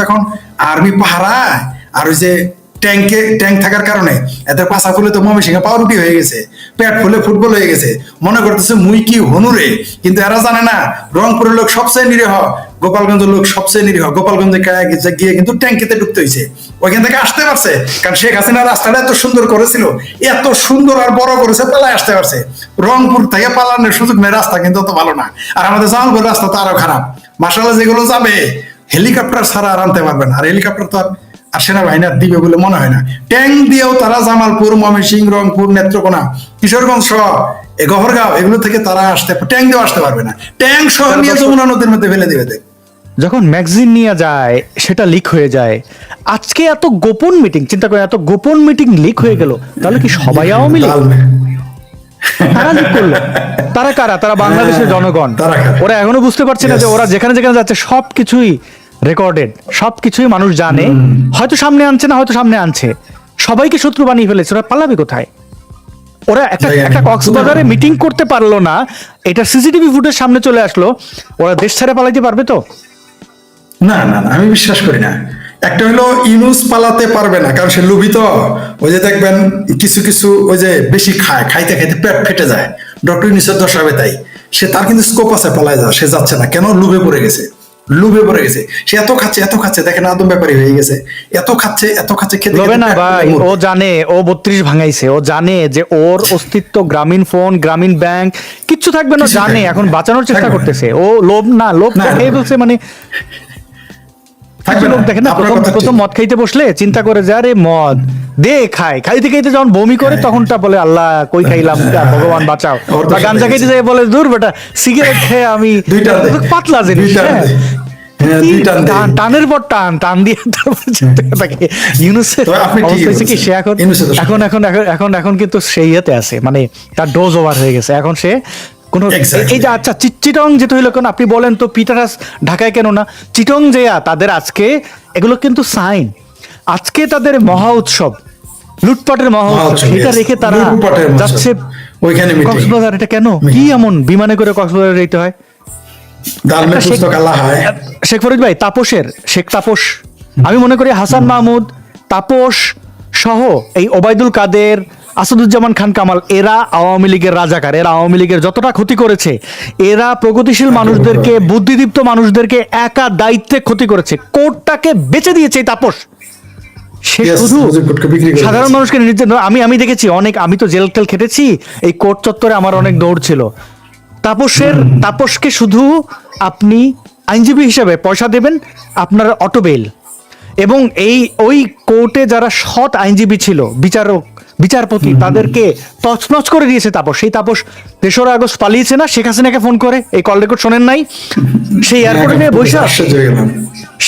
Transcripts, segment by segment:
এখন আর্মি পাহারায় আর ওই যে ট্যাঙ্কে ট্যাঙ্ক থাকার কারণে এদের পাশা ফুলে তো ময়মনসিংহে পাউরুটি হয়ে গেছে, পেট ফুলে ফুটবল হয়ে গেছে। মনে করতেছে মুই কি হনুরে কিন্তু এরা জানে না, রংপুরের লোক সবচেয়ে নিরীহ, গোপালগঞ্জের লোক সবচেয়ে নিরীহ। গোপালগঞ্জে গিয়ে কিন্তু ট্যাঙ্কিতে ঢুকতে হয়েছে ওইখান থেকে আসতে পারছে, কারণ শেখ হাসিনা রাস্তাটা এত সুন্দর করেছিল, এত সুন্দর আর বড় করেছে, পালায় আসতে পারছে। রংপুর থেকে পালানোর সুযোগ নেই, রাস্তা কিন্তু অত ভালো না। আর আমাদের জামালপুর রাস্তা তো আরও খারাপ। মাসালা যেগুলো যাবে হেলিকপ্টার ছাড়া আর আনতে পারবে না। আর হেলিকপ্টার তো আর সেনাবাহিনী আর দিবে বলে মনে হয় না। ট্যাঙ্ক দিয়েও তারা জামালপুর ময়মনসিংহ রংপুর নেত্রকোনা কিশোরগঞ্জ সহ গহরগাঁও এগুলো থেকে তারা আসতে ট্যাঙ্ক দিয়েও আসতে পারবে না। ট্যাঙ্ক সহ নিয়ে যমুনা নদীর মধ্যে ফেলে দিবে দেখ। যখন ম্যাগাজিন নিয়ে যায় সেটা লিক হয়ে যায়। আজকে এত গোপন মিটিং চিন্তা করে এত গোপন মিটিং লিক হয়ে গেল তাহলে কি সবাই আওয়ামী লীগ? তারা লিক করল। তারা কারা? তারা বাংলাদেশের জনগণ। তারা ওরা এখনও বুঝতে পারছে না যে ওরা যেখানে যেখানে যাচ্ছে সবকিছুই রেকর্ডেড সবকিছুই মানুষ জানে। হয়তো সামনে আনছে না হয়তো সামনে আনছে। সবাইকে শত্রু বানিয়ে ফেলেছে ওরা পালাবে কোথায়? ওরা একটা একটা কক্সবাজারে মিটিং করতে পারল না। এটা সিসিটিভি ফুটেজ সামনে চলে আসলো। ওরা দেশ ছেড়ে পালাইতে পারবে তো? না না না আমি বিশ্বাস করি না। একটা হলো ইনুস পালাতে পারবে না কারণ সে লুভিত। ওই যে দেখবেন কিছু কিছু ওই যে বেশি খায় খাইতে খাইতে পেট ফেটে যায়। ডক্টর ইনুসের দশা হবে তাই। সে তার কিন্তু স্কোপ আছে পালায় যাওয়া সে যাচ্ছে না। কেন? লুভে পড়ে গেছে। লুভে পড়ে গেছে। সে এত খাচ্ছে এত খাচ্ছে দেখেন আদম ব্যাপারী হয়ে গেছে। এত খাচ্ছে এত খাচ্ছে খেতে হবে না ভাই ও জানে ও বত্রিশ ভাঙাইছে ও জানে যে ওর অস্তিত্ব গ্রামীণ ফোন গ্রামীণ ব্যাংক কিচ্ছু থাকবে না জানে এখন বাঁচানোর চেষ্টা করতেছে। ও লোভ না লোভ না, এই খেয়ে ফেলছে মানে দেখেন না প্রথম। মদ খাইতে বসলে চিন্তা করে যে আরে মদ। দে খায় খাইতে খাইতে যখন বমি করে হ্যাঁ। তখনটা বলে আল্লাহ কই খাইলাম? ভগবান বাঁচাও। বা গাঞ্জা খাইতে বলে দূর বেটা সিগারেট খেয়ে আমি পাতলা জিনিস হ্যাঁ। হ্যাঁ, টানের পর টান টান দিয়ে ইউনুসের অবস্থা হয়েছে কি? সে এখন এখন এখন এখন এখন এখন কিন্তু সেই ইয়েতে আছে। মানে তার ডোজ ওভার হয়ে গেছে। এখন সে কোন এই যে আচ্ছা চিটং যেটা হইল কেন? আপনি বলেন তো পিটারাস ঢাকায় কেন না? চিটং যে তাদের আজকে এগুলো কিন্তু সাইন আজকে তাদের মহা উৎসব। লুটপাটের মহা উৎসব। yes. রেখে তারা যাচ্ছে ওইখানে কক্সবাজার এটা কেন? কি এমন বিমানে করে কক্সবাজার যেতে হয়? হয়। শেখ ফরিদ ভাই তাপসের শেখ তাপস। আমি মনে করি হাসান মাহমুদ তাপস সহ এই ওবায়দুল কাদের আসাদুজ্জামান খান কামাল এরা আওয়ামী লীগের রাজাকার এরা আওয়ামী লীগের যতটা ক্ষতি করেছে এরা প্রগতিশীল মানুষদেরকে বুদ্ধিদীপ্ত মানুষদেরকে একা দায়িত্বে ক্ষতি করেছে। কোর্টটাকে বেঁচে দিয়েছে এই তাপস। সে শুধু সাধারণ মানুষকে আমি আমি দেখেছি অনেক আমি তো জেল টেল খেটেছি এই কোর্ট চত্বরে আমার অনেক দৌড় ছিল। তাপসের তাপসকে শুধু আপনি আইনজীবী হিসাবে পয়সা দেবেন আপনার অটো বেল। এবং এই ওই কোর্টে যারা সৎ আইনজীবী ছিল বিচারক বিচারপতি তাদেরকে তছনছ করে দিয়েছে তাপস। সেই তাপস তেসরা আগস্ট পালিয়েছে না? শেখ হাসিনাকে ফোন করে। এই কল রেকর্ড শোনেন নাই? সেই এয়ারপোর্টে নিয়ে বসে আছে। আশ্চর্য হয়ে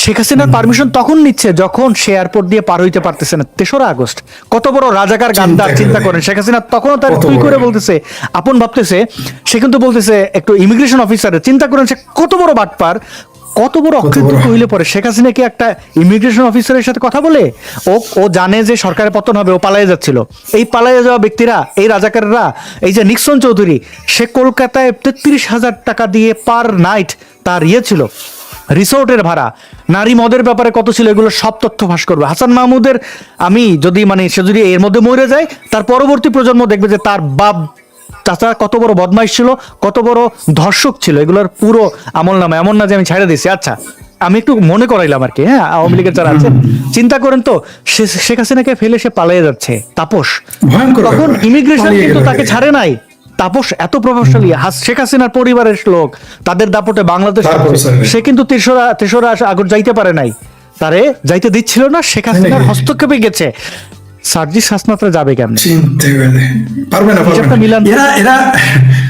শেখ হাসিনার পারমিশন তখন নিচ্ছে যখন সে এয়ারপোর্ট দিয়ে পার হইতে পারতেছে না। তেসরা আগস্ট। কত বড় রাজাকার গান্দার চিন্তা করেন। শেখ হাসিনা তখনও তার তুই করে বলতেছে আপন ভাবতেছে সে কিন্তু বলতেছে একটু ইমিগ্রেশন অফিসারের চিন্তা করেন সে কত বড় বাটপার কত বড় অকৃতজ্ঞ। হইলে পরে? শেখ হাসিনা কি একটা ইমিগ্রেশন অফিসারের সাথে কথা বলে? ও ও জানে যে সরকারের পতন হবে ও পালায়ে যাচ্ছিল। এই পালায়ে যাওয়া ব্যক্তিরা এই রাজাকাররা এই যে নিক্সন চৌধুরী সে কলকাতায় তেত্রিশ হাজার টাকা দিয়ে পার নাইট তার ইয়ে ছিল রিসোর্টের ভাড়া। নারী মদের ব্যাপারে কত ছিল এগুলো সব তথ্য ফাঁস করবে। হাসান মাহমুদের আমি যদি মানে সে যদি এর মধ্যে মরে যায় তার পরবর্তী প্রজন্ম দেখবে যে তার বাপ চাচা কত বড় বদমাইশ ছিল কত বড় ধর্ষক ছিল এগুলোর পুরো আমল নামা এমন না যে আমি ছেড়ে দিছি আচ্ছা আমি একটু মনে করাইলাম আর কি হ্যাঁ? আওয়ামী লীগের যারা আছে চিন্তা করেন তো শেখ হাসিনাকে ফেলে সে পালিয়ে যাচ্ছে। তাপস তখন ইমিগ্রেশন কিন্তু তাকে ছাড়ে নাই। তাপস এত প্রভাবশালী হাস- শেখ হাসিনার পরিবারের লোক তাদের দাপটে বাংলাদেশ। সে কিন্তু তেসরা তেসরা আগর যাইতে পারে নাই। তারে যাইতে দিচ্ছিল না শেখ হাসিনার হস্তক্ষেপে গেছে। সার্জিস হাসনাত্রা যাবে কেমনে? চিনতে পারে পারবে না পারবে না। এরা এরা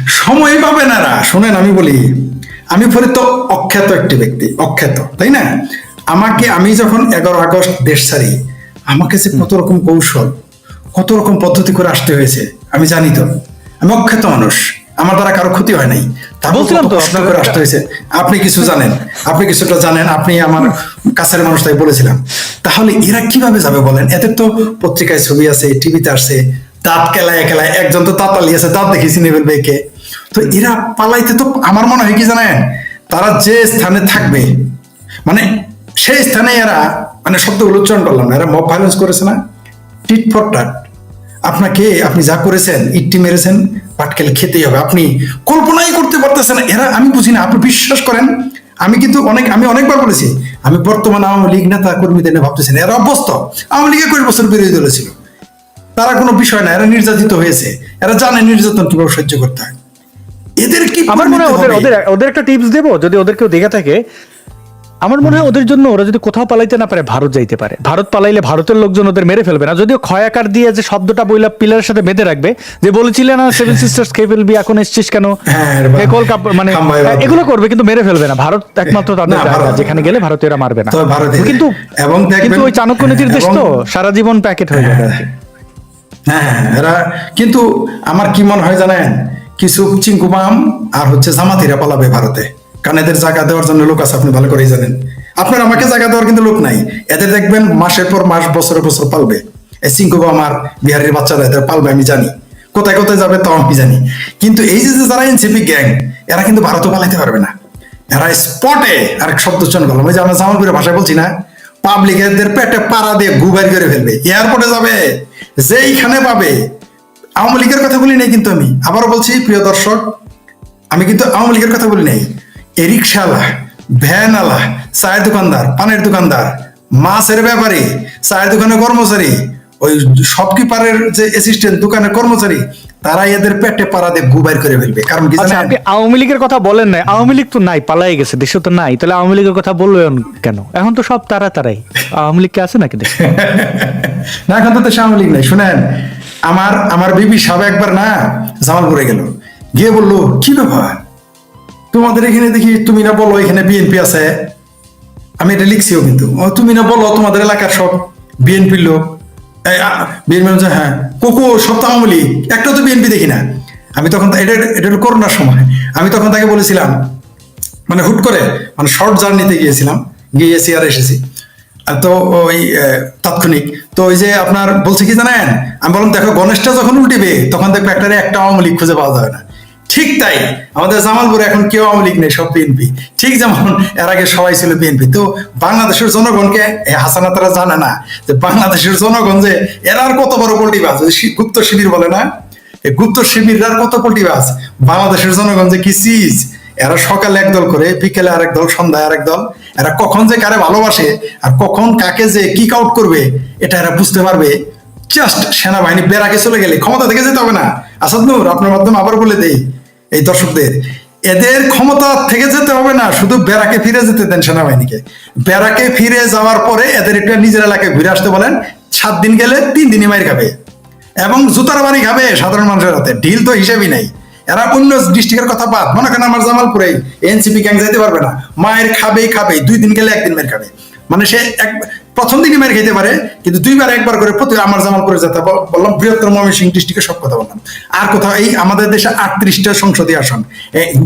সময় পাবে না শোনেন আমি বলি আমি পরে তো অখ্যাত একটি ব্যক্তি অখ্যাত তাই না? আমাকে আমি যখন এগারো আগস্ট দেশ ছাড়ি আমাকে যে কত রকম কৌশল কত রকম পদ্ধতি করে আসতে হয়েছে আমি জানি তো। আমি অখ্যাত মানুষ আমার দ্বারা কারও ক্ষতি হয় নাই। তা বলছিলাম তো, আপনার- করে আসতে হয়েছে। আপনি কিছু জানেন আপনি কিছুটা জানেন আপনি আমার কাছের মানুষ তাই বলেছিলাম। তাহলে এরা কীভাবে যাবে বলেন? এদের তো পত্রিকায় ছবি আছে, টিভিতে আসছে দাঁত কেলায় কেলায়, একজন তো দাঁত পালিয়েছে দাঁত দেখে চিনে ফেলবে কে তো এরা পালাইতে তো আমার মনে হয় কি জানেন? তারা যে স্থানে থাকবে মানে সেই স্থানে এরা মানে শব্দগুলো উচ্চারণ করলাম না, এরা মব ভায়োলেন্স করেছে না? টিট ফর টাট আপনাকে, আপনি যা করেছেন, ইটটি মেরেছেন, পাটকেল খেতেই হবে। আপনি কল্পনাই করতে পারতেছেন এরা, আমি বুঝি না আপনি বিশ্বাস করেন আমি কিন্তু অনেক আমি অনেকবার বলেছি আমি বর্তমান আওয়ামী লীগ নেতা কর্মীদের নিয়ে ভাবতেছি না এরা অভ্যস্ত। আওয়ামী লীগ কুড়ি বছর বিরোধী দলে ছিল। তারা কোনো বিষয় না এরা নির্যাতিত হয়েছে। এরা জানে নির্যাতন কীভাবে সহ্য করতে হয়। এদের কি আমার মনে হয় ওদের ওদের ওদের একটা টিপস দেবো যদি ওদের কেউ দেখে থাকে আমার মনে হয় ওদের জন্য ওরা যদি কোথাও পালাইতে না পারে ভারত যাইতে পারে। ভারত পালাইলে ভারতের লোকজন ওদের মেরে ফেলবে না। যদিও ক্ষয় আকার দিয়ে যে শব্দটা বইলা পিলারের সাথে বেঁধে রাখবে যে বলেছিলে না সেভেন সিস্টার্স খেয়ে ফেলবি এখন এসছিস কেন? হ্যাঁ, কল মানে এগুলো করবে কিন্তু মেরে ফেলবে না। ভারত একমাত্র তাদের জায়গা যেখানে গেলে ভারতীয়রা মারবে না। কিন্তু এবং কিন্তু ওই চাণক্য নীতির দেশ তো সারা জীবন প্যাকেট হয়ে যাবে। হ্যাঁ এরা কিন্তু আমার কি মনে হয় জানেন? কিছু চিঙ্কুমাম আর হচ্ছে জামাতিরা পালাবে ভারতে। কারণ এদের জায়গা দেওয়ার জন্য লোক আছে, আপনি ভালো করেই জানেন। আপনার আমাকে জায়গা দেওয়ার কিন্তু লোক নাই। এদের দেখবেন মাসের পর মাস, বছরের বছর পালবে। এই চিঙ্কুমাম আর বিহারের বাচ্চারা এদের পালবে, আমি জানি। কোথায় কোথায় যাবে তাও আমি জানি। কিন্তু এই যে যারা এনসিপি গ্যাং, এরা কিন্তু ভারতও পালাইতে পারবে না। এরা স্পটে আরেক শব্দ উচ্চারণ করলাম ওই যে আমরা জামালপুরের ভাষায় বলছি না পাবলিক এদের পেটে পাড়া দিয়ে গুবাই করে ফেলবে। এয়ারপোর্টে যাবে, যেইখানে পাবে। আওয়ামী লীগের কথা বলি নাই কিন্তু আমি। আবারও বলছি, প্রিয় দর্শক, আমি কিন্তু আওয়ামী লীগের কথা বলি নাই। রিক্সাওয়ালা ভ্যানওয়ালা চায়ের দোকানদার পানের দোকানদার মাছের ব্যাপারী চায়ের দোকানের কর্মচারী ওই শপকিপারের যে অ্যাসিস্ট্যান্ট দোকানের কর্মচারী তারা এদের পেটে পাড়া দিয়ে গুবাই করে ফেলবে। কারণ কি আচ্ছা জানেন? আপনি আওয়ামী লীগের কথা বলেন না আওয়ামী লীগ তো নাই পালাই গেছে দেশে তো নাই। তাহলে আওয়ামী লীগের কথা বললেন কেন? এখন তো সব তারা তারাই। আওয়ামী লীগ কে আছে নাকি দেশে? না এখন তো দেশে আওয়ামী লীগ নাই। শুনেন আমার আমার বিবি সাহেব একবার না জামালপুরে গেল। গিয়ে বলল কি ব্যাপার? তোমাদের এখানে দেখি তুমি না বলো এখানে বিএনপি আছে। আমি এটা লিখছিও কিন্তু। তুমি না বলো তোমাদের এলাকার সব বিএনপির লোক। বিএনপি বলছে হ্যাঁ কোকো, সব তো আওয়ামী লীগ। একটাও তো বিএনপি দেখি না। আমি তখন এটা এটা করোনার সময়। আমি তখন তাকে বলেছিলাম মানে হুট করে মানে শর্ট জার্নিতে গিয়েছিলাম। গিয়েছি আর এসেছি। তো ওই তাৎক্ষণিক। তো ওই যে আপনার বলছে কি জানেন? আমি বললাম, দেখো গণেশটা যখন উল্টিবে, তখন দেখবে একটা একটা আওয়ামী লীগ খুঁজে পাওয়া যাবে না। ঠিক তাই। আমাদের জামালপুরে এখন কেউ আওয়ামী লীগ নেই, সব বিএনপি ঠিক যেমন এর আগে সবাই ছিল বিএনপি তো বাংলাদেশের জনগণকে এই হাসানাতারা জানে না, যে বাংলাদেশের জনগণ যে এরা আর কত বড় পল্টিবাজ? গুপ্ত শিবির বলে না? গুপ্ত শিবিররা কত পল্টিবাজ? বাংলাদেশের জনগণ যে কি চিজ? এরা সকালে একদল করে, বিকেলে আরেক দল, সন্ধ্যায় আরেক দল। এরা কখন যে কারে ভালোবাসে আর কখন কাকে যে কিক আউট করবে, এটা এরা বুঝতে পারবে। জাস্ট সেনাবাহিনী বেরাকে চলে গেলে ক্ষমতা থেকে যেতে হবে না। আসাদ নূর, আপনার মাধ্যমে আবার বলে দেই, এই দর্শকদের, এদের ক্ষমতা থেকে যেতে হবে না, শুধু বেড়াকে ফিরে যেতে দেন সেনাবাহিনীকে। বেড়াকে ফিরে যাওয়ার পরে এদের একটা নিজের এলাকায় ঘুরে আসতে বলেন, সাত দিন গেলে তিন দিনই মাইর খাবে। এবং জুতার বাড়ি খাবে সাধারণ মানুষের হাতে, ঢিল তো হিসেবই নাই। এরা অন্য ডিস্ট্রিক্টের কথা বাদ, মনে করেন আমার জামালপুরে এনসিপি গ্যাং যেতে পারবে না। মায়ের খাবেই খাবে দুই দিন গেলে একদিন মেয়ের খাবে। মানে সে এক প্রথম দিনই মেরে খেতে পারে, কিন্তু দুইবার একবার করে প্রতি আমার জামালপুরে যেতে বললাম, বৃহত্তর ময়মনসিংহ ডিস্ট্রিক্টের সব কথা বললাম। আর কোথাও এই আমাদের দেশে আটত্রিশটা সংসদীয় আসন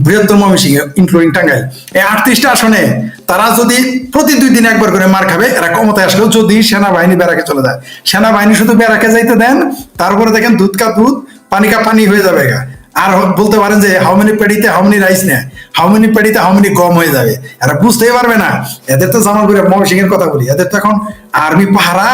বৃহত্তর ময়মনসিংহ ইনক্লুডিং টাঙ্গাইল। এই আটত্রিশটা আসনে তারা যদি প্রতি দুই দিন একবার করে মার খাবে, এরা ক্ষমতায় আসলেও যদি সেনাবাহিনী বেড়াকে চলে যায়। সেনাবাহিনী শুধু বেড়াকে যাইতে দেন, তারপরে দেখেন দুধ কা দুধ, পানি কা পানি হয়ে যাবে গা। আর বলতে পারেন যে হাউ মেনি পেডিতে হাউ মেনি রাইস নেয়? হাউ মেনি পেডিতে হাউ মেনি গম হয়ে যাবে? এরা বুঝতেই পারবে না। এদের তো জামালপুরে মহসিং এর কথা বলি। এদের তো এখন আর্মি পাহারা।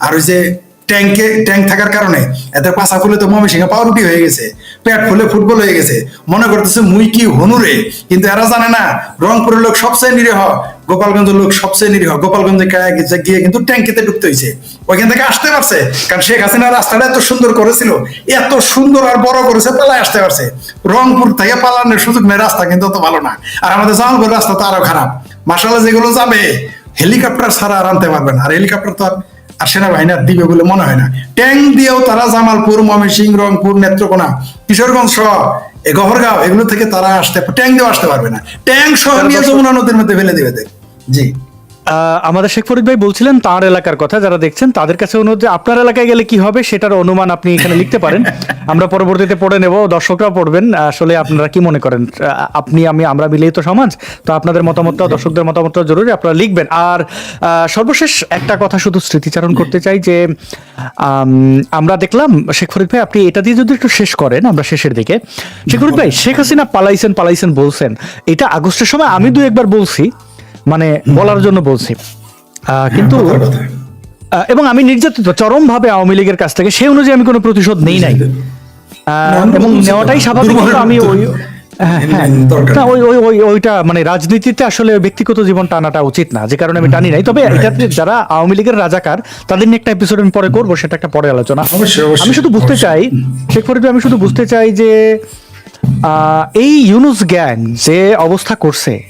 আর ওই যে ট্যাঙ্কে ট্যাঙ্ক থাকার কারণে এদের পাশা ফুলে তো ময়মনসিংহে পাউরুটি হয়ে গেছে, পেট ফুলে ফুটবল হয়ে গেছে। মনে করতেছে মুই কি হনুরে কিন্তু এরা জানে না, রংপুরের লোক সবচেয়ে নিরীহ, গোপালগঞ্জের লোক সবচেয়ে নিরীহ। গোপালগঞ্জে গিয়ে- কিন্তু ট্যাঙ্কিতে ঢুকতে হয়েছে ওইখান থেকে আসতে পারছে, কারণ শেখ হাসিনা রাস্তাটা এত সুন্দর করেছিল, এত সুন্দর আর বড় করেছে, পালায় আসতে পারছে। রংপুর থেকে পালানোর সুযোগ নেই, রাস্তা কিন্তু অত ভালো না। আর আমাদের জামালপুর রাস্তা তো আরও খারাপ। মাসালা যেগুলো যাবে, হেলিকপ্টার ছাড়া আর আনতে পারবে না। আর হেলিকপ্টার তো আর আর সেনাবাহিনী আর দিবে বলে মনে হয় না। ট্যাং দিয়েও তারা জামালপুর ময়মনসিংহ রংপুর নেত্রকোনা কিশোরগঞ্জ সহ এ গহরগাঁও এগুলো থেকে তারা আসতে ট্যাং দিয়েও আসতে পারবে না। ট্যাং সহ নিয়ে যমুনা নদীর মধ্যে ফেলে দিবে। জি। আমাদের শেখ ফরিদ ভাই বলছিলেন তার এলাকার কথা যারা দেখছেন তাদের কাছে অনুরোধ যে আপনার এলাকায় গেলে কি হবে সেটার অনুমান আপনি এখানে লিখতে পারেন। আমরা পরবর্তীতে পড়ে নেব দর্শকরা পড়বেন। আসলে আপনারা কি মনে করেন? আপনি আমি আমরা মিলেই তো সমাজ তো আপনাদের মতামতটা দর্শকদের মতামতটা জরুরি আপনারা লিখবেন। আর সর্বশেষ একটা কথা শুধু স্মৃতিচারণ করতে চাই যে আমরা দেখলাম শেখ ফরিদ ভাই আপনি এটা দিয়ে যদি একটু শেষ করেন আমরা শেষের দিকে। শেখ ফরিদ ভাই শেখ হাসিনা পালাইছেন পালাইছেন বলছেন। এটা আগস্টের সময় আমি দু একবার বলছি মানে বলার জন্য বলছি। কিন্তু এবং আমি নির্যাতিত চরম ভাবে আওয়ামী লীগের কাছ থেকে সেই অনুযায়ী আমি কোনো প্রতিশোধ নেই নাই। এবং নেওয়াটাই স্বাভাবিক আমি ওই হ্যাঁ, হ্যাঁ। না, ওই ওই ওই ওইটা মানে রাজনীতিতে আসলে ব্যক্তিগত জীবন টানাটা উচিত না যে কারণে আমি টানি নাই। তবে. এটাতে যারা আওয়ামী লীগের রাজাকার তাদের নিয়ে একটা এপিসোড আমি পরে করব সেটা একটা পরে আলোচনা। আমি শুধু বুঝতে চাই শেখ ফরিদ আমি শুধু বুঝতে চাই যে আহ, এই ইউনুস গ্যাং যে অবস্থা করছে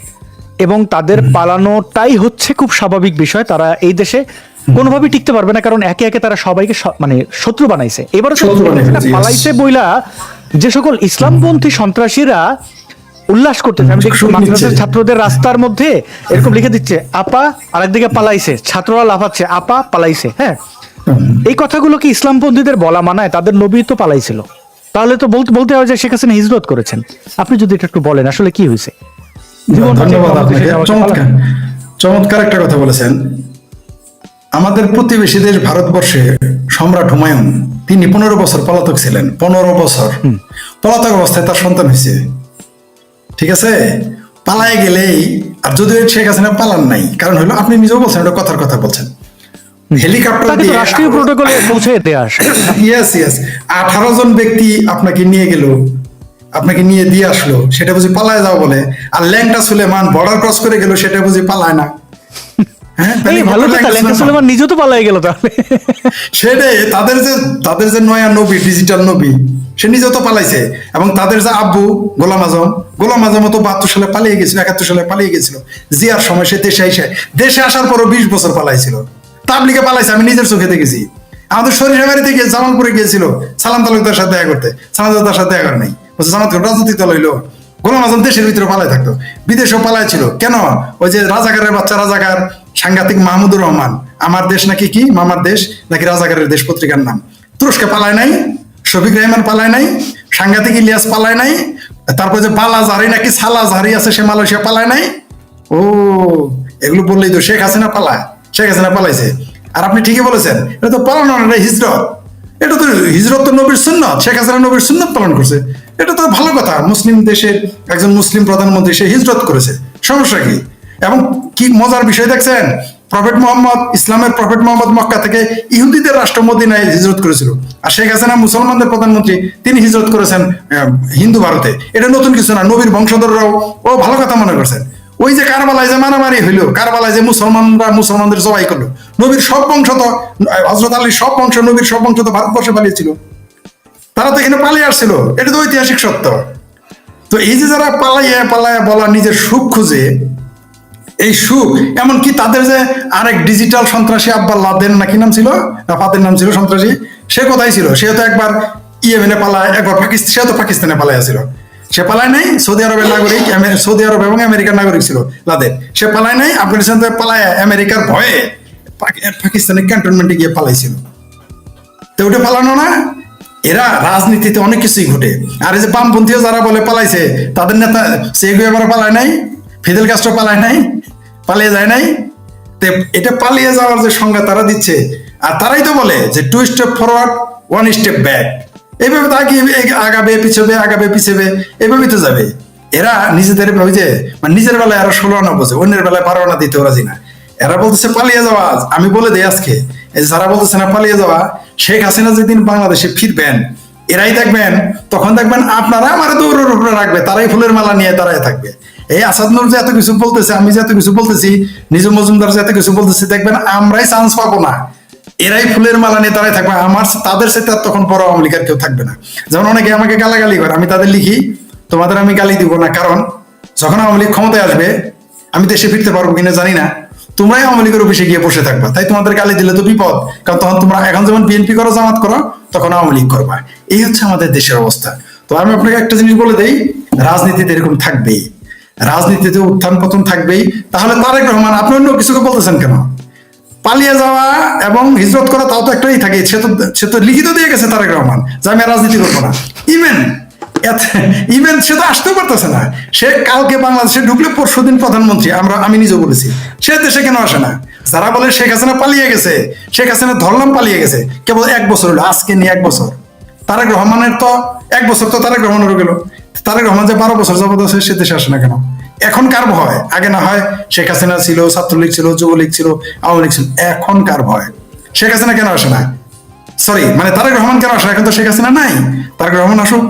এবং তাদের পালানোটাই হচ্ছে খুব স্বাভাবিক বিষয়। তারা এই দেশে কোনোভাবেই টিকতে পারবে না কারণ একে একে তারা সবাইকে মানে শত্রু বানাইছে। এবারে পালাইছে বইলা যে সকল ইসলামপন্থী সন্ত্রাসীরা উল্লাস করতেছে। আমি দেখছি মাদ্রাসার ছাত্রদের রাস্তার মধ্যে এরকম লিখে দিচ্ছে আপা আরেকদিকে পালাইছে ছাত্ররা লাফাচ্ছে আপা পালাইছে হ্যাঁ? এই কথাগুলো কি ইসলামপন্থীদের বলা মানায়? তাদের নবী তো পালাইছিল। তাহলে তো বলতে বলতে হয় যে শেখ হাসিনা হিজরত করেছেন। আপনি যদি এটা একটু বলেন আসলে কি হয়েছে? ধন্যবাদ আপনাকে চমৎকার। চমৎকার একটা কথা বলেছেন। আমাদের প্রতিবেশী দেশ ভারতবর্ষে সম্রাট হুমায়ুন তিনি পনেরো বছর পলাতক ছিলেন পনেরো বছর। পলাতক অবস্থায় তার সন্তান হয়েছে। ঠিক আছে? পালায় গেলেই আর যদিও শেখ হাসিনা পালান নাই কারণ হলো আপনি নিজেও বলছেন ওটা কথার কথা বলছেন। হেলিকপ্টার দিয়ে রাষ্ট্রীয় প্রোটোকলে পৌঁছে যেতে ইয়েস ইয়েস আঠারো জন ব্যক্তি আপনাকে নিয়ে গেল। আপনাকে নিয়ে দিয়ে আসলো সেটা বুঝি পালায় যাও বলে। আর ল্যাংটা সুলেমান বর্ডার ক্রস করে গেল সেটা বুঝি পালায় না। তো ল্যাংটা ল্যাংটা সুলেমান। সুলেমান নিজেও তো পালাই গেল তাহলে। সেটাই তাদের যে তাদের যে নয়া নবী ডিজিটাল নবী সে নিজেও তো পালাইছে। এবং তাদের যে আব্বু গোলাম আজম গোলাম আজম তো বাহাত্তর সালে পালিয়ে গেছিল একাত্তর সালে পালিয়ে গেছিল। জিয়ার সময় সে দেশে এসে দেশে আসার পরও বিশ বছর পালাইছিল। তাবলিকে পালাইছে আমি নিজের চোখে দেখেছি। আমাদের সরিষাবাড়ি থেকে জামালপুরে গিয়েছিল। সালাম তালুকদার সাথে দেখা করতে সালাম তালুকদার সাথে দেখা করে নাই। গোলাম আজম দেশের ভিতরে পালাই থাকতো। বিদেশেও পালাই ছিল কেন? ওই যে রাজাকারের বাচ্চা, রাজাকার সাংঘাতিক মাহমুদুর রহমান। আমার দেশ নাকি কি? মামার দেশ? নাকি রাজাকারের দেশ পত্রিকার নাম? তুরস্কে পালায় নাই, শফিক পালায় নাই, সাংঘাতিক ইলিয়াস পালায় নাই, তারপর যে জাহারি নাকি সালা জাহারি আছে সে মালয়েশিয়া পালায় নাই? ও, এগুলো বললেই তো শেখ হাসিনা পালায়। শেখ হাসিনা পালাইছে। আর আপনি ঠিকই বলেছেন, এটা তো পালানো হিজরত। এটা তো হিজরত তো নবীর সুন্নত, শেখ হাসিনা নবীর সুন্নত পালন করছে। এটা তো ভালো কথা। মুসলিম দেশের একজন মুসলিম প্রধানমন্ত্রী, সে হিজরত করেছে। সমস্যা কি? এবং কি মজার বিষয় দেখছেন? প্রফেট মোহাম্মদ, ইসলামের প্রফেট মোহাম্মদ মক্কা থেকে ইহুদিদের রাষ্ট্র মদিনায় হিজরত করেছিল। আর শেখ হাসিনা মুসলমানদের প্রধানমন্ত্রী, তিনি হিজরত করেছেন হিন্দু ভারতে। এটা নতুন কিছু না, নবীর বংশধররাও ও ভালো কথা মনে করছেন। ওই যে কারবালায় যে মারামারি হইল, কারবালায় যে মুসলমানরা মুসলমানদের জবাই করল, নবীর সব বংশ তো হজরত আলীর সব বংশ, নবীর সব বংশ তো ভারতবর্ষে পালিয়েছিল। তারা তো এখানে পালিয়ে আসছিল। এটা তো ঐতিহাসিক সত্য। তো এই যে যারা পালাইয়া পালাইয়া বলা নিজের সুখ খুঁজে, এই সুখ, এমনকি তাদের যে আরেক ডিজিটাল সন্ত্রাসী আব্বাল লাদেন নাকি নাম ছিল? ফাদের নাম ছিল সন্ত্রাসী, সে কোথায় ছিল? সে তো একবার ইয়েমেনে পালায় একবার পাকিস্তান সে তো পাকিস্তানে পালাইয়া ছিল। সে পালায় নাই, সৌদি আরবের নাগরিক সৌদি আরব এবং আমেরিকার নাগরিক ছিল লাদেন। সে পালায় নাই, আফগানিস্তান থেকে পালায় আমেরিকার ভয়ে পাকি- পাকিস্তানের ক্যান্টনমেন্টে গিয়ে পালাইছিল। তো ওটা পালানো না এরা রাজনীতিতে অনেক কিছুই ঘটে। আর এই যে বামপন্থীও যারা বলে পালাইছে, তাদের নেতা সেগু এবার পালায় নাই, ফিদেল কাস্ট্রো পালায় নাই, পালিয়ে যায় নাই। তো এটা পালিয়ে যাওয়ার যে সংজ্ঞা তারা দিচ্ছে, আর তারাই তো বলে যে two step forward one step back এইভাবে তো আগে আগাবে, পিছবে আগাবে, পিছবে, এভাবেই তো যাবে। এরা নিজেদের ওই যে মানে নিজের বেলায় আরও ষোলো আনা বোঝে, অন্যের বেলায় বারো আনা দিতে রাজি না। এরা বলতেছে, পালিয়ে যাওয়া আমি বলে দেই আজকে, এই যারা বলতেছে না, পালিয়ে যাওয়া শেখ হাসিনা যেদিন বাংলাদেশে ফিরবেন, এরাই দেখবেন, তখন দেখবেন আপনারা আমার দৌড়ের উপরে রাখবে, তারাই ফুলের মালা নিয়ে দাঁড়ায় থাকবে। এই আসাদ নূর যে এত কিছু বলতেছে, আমি যে এত কিছু বলতেছি, নিজ মজুমদার যে এত কিছু বলতেছি, দেখবেন আমরাই চান্স পাবো না। এরাই ফুলের মালা নিয়ে দাঁড়ায় থাকবে, আমার তাদের সাথে আর তখন বড় আওয়ামী লীগের কেউ থাকবে না। যেমন অনেকে আমাকে গালাগালি করে, আমি তাদের লিখি, তোমাদের আমি গালি দিব না, কারণ যখন আওয়ামী লীগ ক্ষমতায় আসবে, আমি দেশে ফিরতে পারব কিনা জানি না। তোমরাই আওয়ামী লীগের অফিসে গিয়ে বসে থাকবা। তাই তোমাদের গালি দিলে তো বিপদ। কারণ তখন তোমরা এখন যেমন বিএনপি করো, জামাত করো, তখন আওয়ামী লীগ করবা। এই হচ্ছে আমাদের দেশের অবস্থা। তো আমি আপনাকে একটা জিনিস বলে দেই, রাজনীতিতে এরকম থাকবেই। রাজনীতিতে উত্থান পতন থাকবেই। তাহলে তারেক রহমান, আপনি অন্য কিছুকে বলতেছেন কেন? পালিয়ে যাওয়া এবং হিজরত করা তাও তো একটাই থাকে। সে তো সে তো লিখিত দিয়ে গেছে তারেক রহমান যে আমি রাজনীতি করব না। ইভেন সে তো পারতেছে না। সে কালকে বাংলাদেশে ঢুকলে পরশু দিন প্রধানমন্ত্রী, আমরা, আমি বলেছি, সে দেশে কেন আসে না? যারা বলে শেখ হাসিনা পালিয়ে গেছে, শেখ হাসিনা ধরলাম পালিয়ে গেছে, কেবল এক বছর হলো, আজকে নিয়ে এক বছর। তারেক রহমানের তো এক বছর তো তারেক তারেক রহমান যে বারো বছর যাবত আছে, সে দেশে আসে না কেন? এখন কার ভয়? আগে না হয় শেখ হাসিনা ছিল, ছাত্রলীগ ছিল, যুবলীগ ছিল, আওয়ামী লীগ ছিল, এখন কার ভয়? শেখ হাসিনা কেন আসে না? সরি মানে তারেক রহমান কেন আসে? এখন তো শেখ হাসিনা নাই। তারেক রহমান আসুক।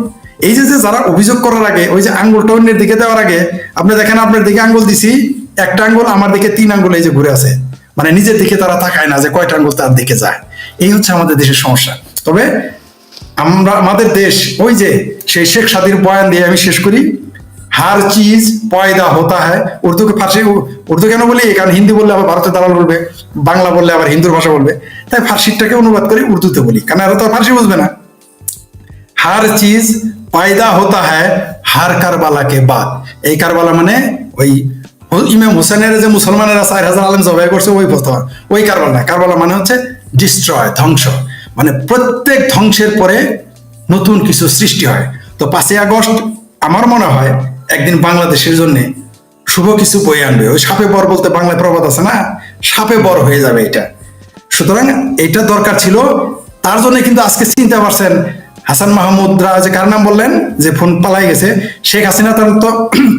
এই যে যারা অভিযোগ করার আগে, ওই যে আঙ্গুলটা অন্যের দিকে দেওয়ার আগে, আপনি দেখেন আপনার দিকে আঙ্গুল দিছি, একটা আঙ্গুল, আমার দিকে তিন আঙ্গুল এই যে ঘুরে আছে। মানে নিজের দিকে তারা তাকায় না যে কয়টা আঙ্গুল তার দিকে যায়। এই হচ্ছে আমাদের দেশের সমস্যা। তবে আমরা, আমাদের দেশ, ওই যে সেই শেখ সাদির বয়ান দিয়ে আমি শেষ করি, হার চিজ পয়দা হতা হয় উর্দুকে ফার্সি, উর্দু কেন বলি? কারণ হিন্দি বললে আবার ভারতের দালাল বলবে, বাংলা বললে আবার হিন্দুর ভাষা বলবে। তাই ফার্সিটাকে অনুবাদ করে উর্দুতে বলি কারণ এরা তো ফার্সি বুঝবে না। হার চিজ পায়দা হতা হ্যায় হার কারবালাকে বাদ। এই কারবালা মানে ওই ইমাম হোসেনের যে মুসলমানেরা চার হাজার আলম জবাই করছে, ওই ফতোয়া ওই কারবালা না, কারবালা মানে হচ্ছে ডিস্ট্রয় ধ্বংস। মানে প্রত্যেক ধ্বংসের পরে নতুন কিছু সৃষ্টি হয়। তো পাঁচই আগস্ট আমার মনে হয় একদিন বাংলাদেশের জন্য শুভ কিছু বই আনবে। ওই সাপে বর বলতে বাংলায় প্রবাদ আছে না? সাপে বর হয়ে যাবে এটা। সুতরাং এটা দরকার ছিল। তার জন্য কিন্তু আজকে চিন্তা পারছেন হাসান মাহমুদরা যে কার নাম বললেন? যে ফোন পালাই গেছে। শেখ হাসিনা তার তো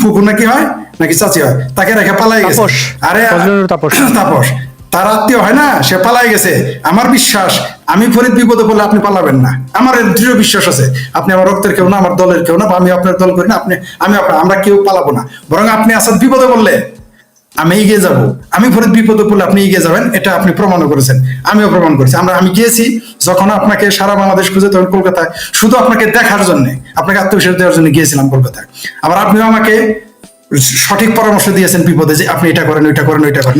ফুকুর নাকি হয়? নাকি চাচি হয়? তাকে রেখে পালাই গেছে। আরে তাপস। তাপস। তার আত্মীয় হয় না? সে পালাই গেছে। আমার বিশ্বাস আমি ফরিদ বিপদে বলে আপনি পালাবেন না। আমার দৃঢ় বিশ্বাস আছে। আপনি আমার রক্তের কেউ না আমার দলের কেউ না বা আমি আপনার দল করি না আপনি আমি আপনার আমরা কেউ পালাবো না। বরং আপনি আসাদ বিপদে বললে আমি এগিয়ে যাব। আমি ফরিদ বিপদে পড়লে আপনি এগিয়ে যাবেন এটা আপনি প্রমাণও করেছেন। আমিও প্রমাণ করেছি। আমরা আমি গিয়েছি যখন আপনাকে সারা বাংলাদেশ খুঁজে তখন কলকাতায় শুধু আপনাকে দেখার জন্য আপনাকে আত্মবিশ্বাস দেওয়ার জন্য গিয়েছিলাম কলকাতায়। আবার আপনিও আমাকে সঠিক পরামর্শ দিয়েছেন বিপদে যে আপনি এটা করেন ওইটা করেন ওইটা করেন।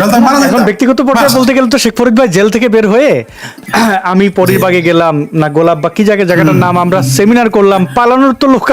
এখন ব্যক্তিগত পর্যায়ে। বলতে গেলে তো শেখ ফরিদ ভাই জেল থেকে বের হয়ে আমি পরিবাগে গেলাম না গোলাপ বা কি জায়গায় জায়গাটার নাম আমরা সেমিনার করলাম পালানোর তো লোক